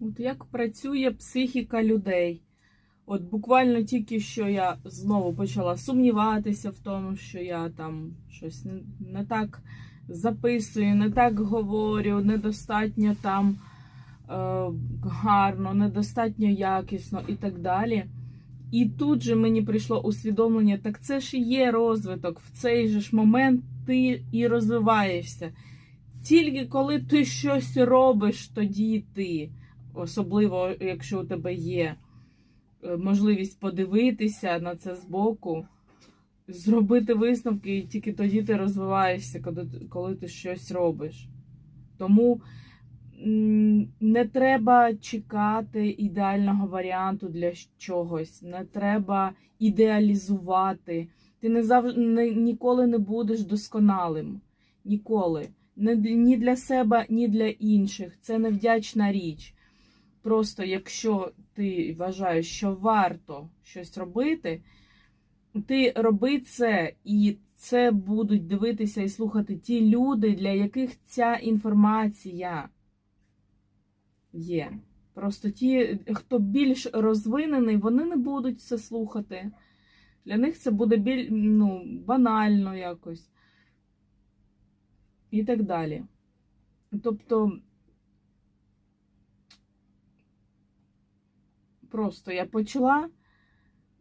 От як працює психіка людей. От буквально тільки що я знову почала сумніватися в тому, що я там щось не, так записую, не так говорю, недостатньо там е, гарно, недостатньо якісно і так далі. І тут же мені прийшло усвідомлення, так це ж є розвиток. В цей же ж момент ти і розвиваєшся. Тільки коли ти щось робиш, тоді ти, особливо якщо у тебе є е, можливість подивитися на це збоку, зробити висновки, і тільки тоді ти розвиваєшся, коли, ти щось робиш. Тому не треба чекати ідеального варіанту для чогось, не треба ідеалізувати. Ти не зав... не, ніколи не будеш досконалим. Ніколи. Не ні для себе, ні для інших. Це невдячна річ. Просто якщо ти вважаєш, що варто щось робити, ти роби це, і це будуть дивитися і слухати ті люди, для яких ця інформація є. Просто ті, хто більш розвинений, вони не будуть це слухати. Для них це буде біль, ну, банально якось. І так далі. Тобто, просто я почала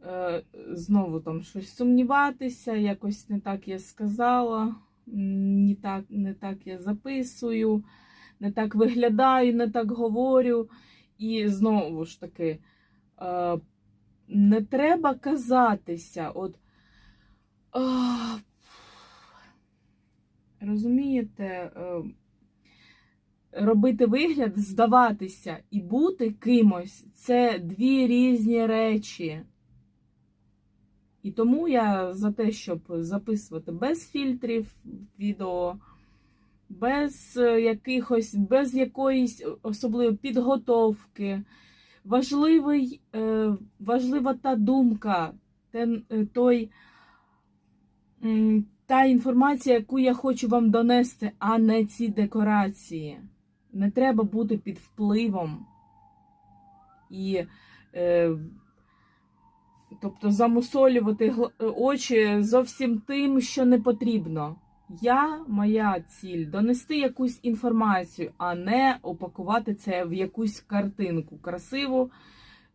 е, знову там щось сумніватися, якось не так я сказала, не так, не так я записую, не так виглядаю, не так говорю. І знову ж таки, е, не треба казатися. От, а, розумієте, е, робити вигляд, здаватися і бути кимось це дві різні речі. І тому я за те, щоб записувати без фільтрів відео, без е, якихось, без якоїсь особливої підготовки. Важливий, е, важлива та думка, е, той, та інформація, яку я хочу вам донести, а не ці декорації. Не треба бути під впливом і е, тобто замусолювати очі зовсім тим, що не потрібно. Я, моя ціль донести якусь інформацію, а не упакувати це в якусь картинку красиву,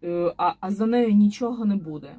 е, а, а за нею нічого не буде.